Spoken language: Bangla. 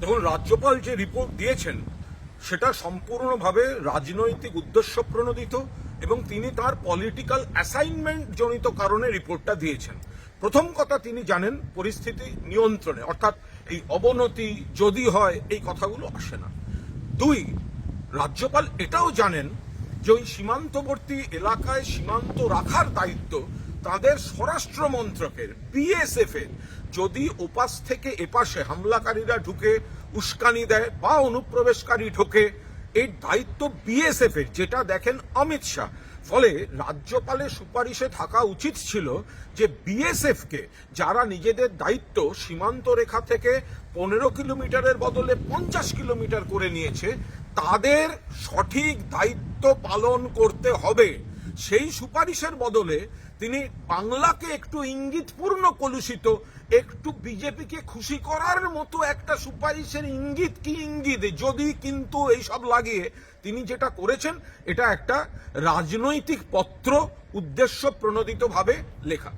দেখুন, রাজ্যপাল যে রিপোর্ট দিয়েছেন, সেটা সম্পূর্ণভাবে রাজনৈতিক উদ্দেশ্য প্রণোদিত এবং তিনি তার পলিটিক্যাল অ্যাসাইনমেন্ট জনিত কারণে রিপোর্টটা দিয়েছেন। প্রথম কথা তিনি জানেন, পরিস্থিতি নিয়ন্ত্রণে, অর্থাৎ এই অবনতি যদি হয়, এই কথাগুলো আসে না। দুই, রাজ্যপাল এটাও জানেন যে ওই সীমান্তবর্তী এলাকায় সীমান্ত রাখার দায়িত্ব তাদের স্বরাষ্ট্র মন্ত্রকের বিএসএফ এর যদি ওপাশ থেকে এপাশে হামলাকারীরা ঢুকে, উস্কানি দেয় বা অনুপ্রবেশকারী ঢোকে এই দায়িত্ব বিএসএফ এর যেটা দেখেন অমিত শাহ। ফলে রাজ্যপালের সুপারিশে থাকা উচিত ছিল যে বিএসএফ কে যারা নিজেদের দায়িত্ব সীমান্ত রেখা থেকে পনেরো কিলোমিটারের বদলে পঞ্চাশ কিলোমিটার করে নিয়েছে, তাদের সঠিক দায়িত্ব পালন করতে হবে। সেই সুপারিশের বদলে তিনি বাংলাকে একটু ইঙ্গিতপূর্ণ কলুষিত, একটু বিজেপিকে খুশি করার মতো একটা সুপারিশের ইঙ্গিত কি ইঙ্গিত? যদি কিন্তু এইসব লাগিয়ে তিনি যেটা করেছেন, এটা একটা রাজনৈতিক পত্র উদ্দেশ্য প্রণোদিতভাবে লেখা।